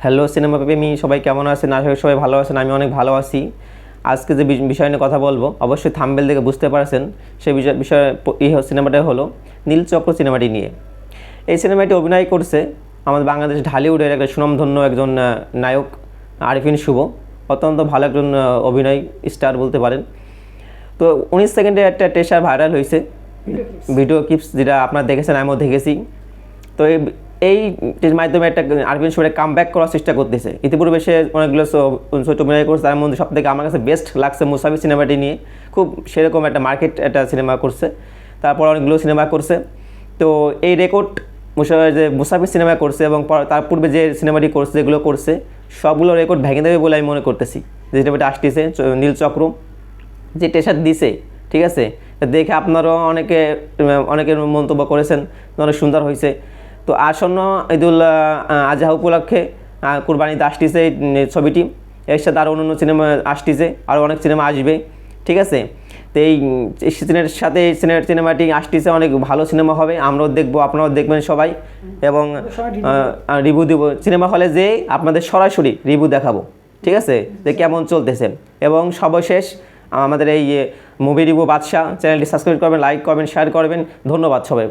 Hello cinema প্রেমী সবাই কেমন আছেন? আশা করি সবাই ভালো আছেন আমি অনেক ভালো আছি। আজকে যে বিষ- বিষয় নিয়ে কথা বলব অবশ্যই থাম্বেল দেখে বুঝতে পারছেন সেই বিষয় বিষয় এই সিনেমাটা হলো নীলচক্র সিনেমাটি নিয়ে। এই সিনেমাটি অভিনয় করছে আমাদের বাংলাদেশ ঢালিউডের একটা সুনামধন্য একজন নায়ক আরিফিন শুভ। অত্যন্ত ভালো একজন অভিনয় স্টার বলতে পারেন। তো উনিশ সেকেন্ডে একটা টেসার ভাইরাল হয়েছে। ভিডিও ক্লিপস যেটা আপনারা দেখেছেন আমিও দেখেছি। তো এই এই মাধ্যমে একটা আরবিন শোরে কাম ব্যাক করার চেষ্টা করতেছে। ইতিপূর্বে সে অনেকগুলো ছোট অভিনয় করছে, তার মধ্যে সব থেকে আমার কাছে বেস্ট লাগছে মুসাফি সিনেমাটি নিয়ে। খুব সেরকম একটা মার্কেট একটা সিনেমা করছে। তারপর অনেকগুলো সিনেমা করছে। তো এই রেকর্ড যে মুসাফির সিনেমা করছে এবং তার পূর্বে যে সিনেমাটি করছে, যেগুলো করছে, সবগুলো রেকর্ড ভেঙে দেবে বলে আমি মনে করতেছি। যে সিনেমাটা আসতেছে, চ- নীলচক্র যে টেশার দিছে, ঠিক আছে? দেখে আপনারাও অনেকে, অনেকের মন্তব্য করেছেন, অনেক সুন্দর হয়েছে। তো আসন্ন ঈদুল আজহা উপলক্ষে আহ, কুরবানিতে আসতেছে ছবিটি। এর সাথে আরও অন্য সিনেমা আসতেছে আরও অনেক সিনেমা আসবে ঠিক আছে? তো এই সিনেমার সাথে এই সিনেমাটি আসতেছে অনেক ভালো সিনেমা হবে আমরাও দেখব আপনারাও দেখবেন সবাই এবং রিভিউ দেবো। সিনেমা হলে যে আপনাদের সরাসরি রিভিউ দেখাবো ঠিক আছে? যে কেমন চলতেছে। এবং সর্বশেষ আমাদের এই মুভি রিভিউ বাদশাহ চ্যানেলটি সাবস্ক্রাইব করবেন লাইক করবেন শেয়ার করবেন। ধন্যবাদ সবাই।